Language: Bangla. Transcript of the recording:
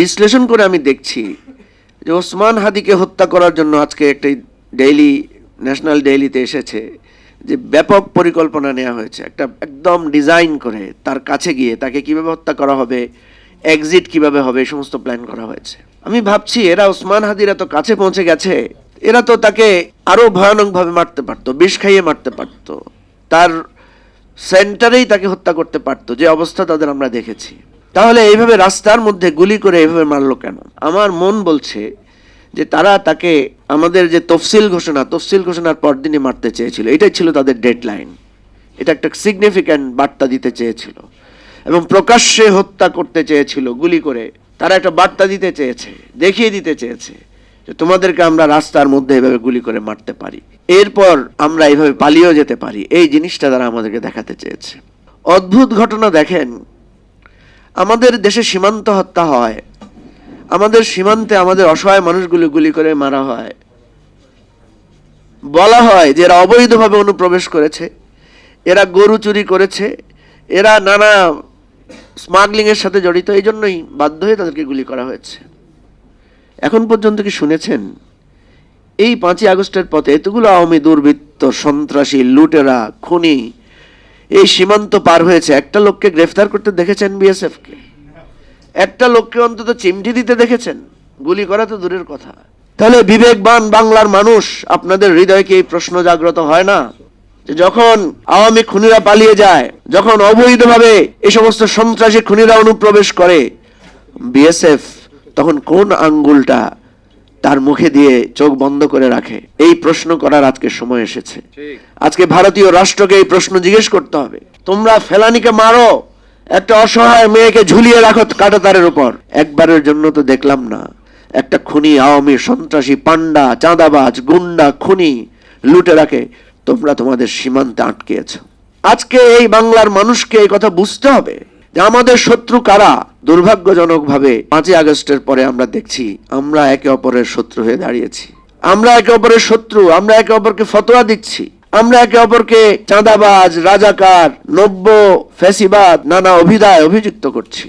বিশ্লেষণ করে আমি দেখছি যে ওসমান হাদিকে হত্যা করার জন্য আজকে একটা ডেইলি, ন্যাশনাল ডেইলিতে এসেছে যে ব্যাপক পরিকল্পনা নেওয়া হয়েছে। একটা একদম ডিজাইন করে তার কাছে গিয়ে তাকে কীভাবে হত্যা করা হবে, এক্সিট কীভাবে হবে সমস্ত প্ল্যান করা হয়েছে। আমি ভাবছি এরা ওসমান হাদির এত কাছে পৌঁছে গেছে, এরা তো তাকে আরও ভয়ানকভাবে মারতে পারতো, বিষ খাইয়ে মারতে পারতো। তার সেন্টারেই তাকে হত্যা করতে পারতো, যে অবস্থা তাদের আমরা দেখেছি। তাহলে এইভাবে রাস্তার মধ্যে গুলি করে এইভাবে মারলো কেন? আমার মন বলছে যে তারা তাকে আমাদের যে তফসিল ঘোষণা, তফসিল ঘোষণার পরদিনই মারতে চেয়েছিল। এটাই ছিল তাদের ডেডলাইন। এটা একটা সিগনিফিক্যান্ট বার্তা দিতে চেয়েছিল। এবং প্রকাশ্যে হত্যা করতে চেয়েছিল, গুলি করে। তারা একটা বার্তা দিতে চেয়েছে, দেখিয়ে দিতে চেয়েছে যে তোমাদেরকে আমরা রাস্তার মধ্যে এভাবে গুলি করে মারতে পারি। এরপর আমরা এইভাবে পালিয়েও যেতে পারি। এই জিনিসটা তারা আমাদেরকে দেখাতে চেয়েছে। অদ্ভুত ঘটনা দেখেন আমাদের দেশে সীমান্ত হত্যা হয়। আমাদের সীমান্তে আমাদের অসহায় মানুষগুলো গুলি করে মারা হয়। বলা হয় যে এরা অবৈধভাবে অনুপ্রবেশ করেছে। এরা গরু চুরি করেছে। এরা নানা স্মাগলিং এর সাথে জড়িত। এই জন্যই বাধ্য হয়ে তাদেরকে গুলি করা হয়েছে। এখন পর্যন্ত কি শুনেছেন? এই পাঁচই আগস্টের পথে এতগুলো আওয়ামী দুর্বৃত্ত, সন্ত্রাসী, লুটেরা, খুনি এই সীমান্ত পার হয়েছে। একটা লোককে গ্রেফতার করতে দেখেছেন বিএসএফ কে একটা লোককে অন্তত চিমটি দিতে দেখেছেন। গুলি করা তো দূরের কথা। তাহলে বিবেকবান বাংলার মানুষ, আপনাদের হৃদয়কে এই প্রশ্ন জাগ্রত হয় না? যখন আওয়ামী খুনিরা পালিয়ে যায়, যখন অবৈধভাবে এই সমস্ত সন্ত্রাসী খুনিরা অনুপ্রবেশ করে, বিএসএফ তখন কোন আঙ্গুলটা তার মুখে দিয়ে চোখ বন্ধ করে রাখে। এই প্রশ্ন করার আজকে সময় এসেছে। আজকে ভারতীয় রাষ্ট্রকে এই প্রশ্ন জিজ্ঞেস করতে হবে। তোমরা ফেলানিকে মারো একটা অসহায় মেয়েকে ঝুলিয়ে রাখো কাটাতারের উপর। একবারের জন্য তো দেখলাম না। একটা খুনি আওয়ামী সন্ত্রাসী পান্ডা চাঁদাবাজ গুন্ডা খুনি লুটে রাখে তোমরা তোমাদের সীমান্তে আটকেছ আজকে এই বাংলার মানুষকে এই কথা বুঝতে হবে যে আমাদের শত্রু কারা? দুর্ভাগ্যজনকভাবে পাঁচই আগস্টের পরে আমরা দেখছি, আমরা একে অপরের শত্রু হয়ে দাঁড়িয়েছি। আমরা একে অপরের শত্রু, আমরা একে অপরকে ফতোয়া দিচ্ছি। আমরা একে অপরকে চাঁদাবাজ, রাজাকার, নব্য, ফ্যাসিবাদ, নানা অভিধায় অভিযুক্ত করছি।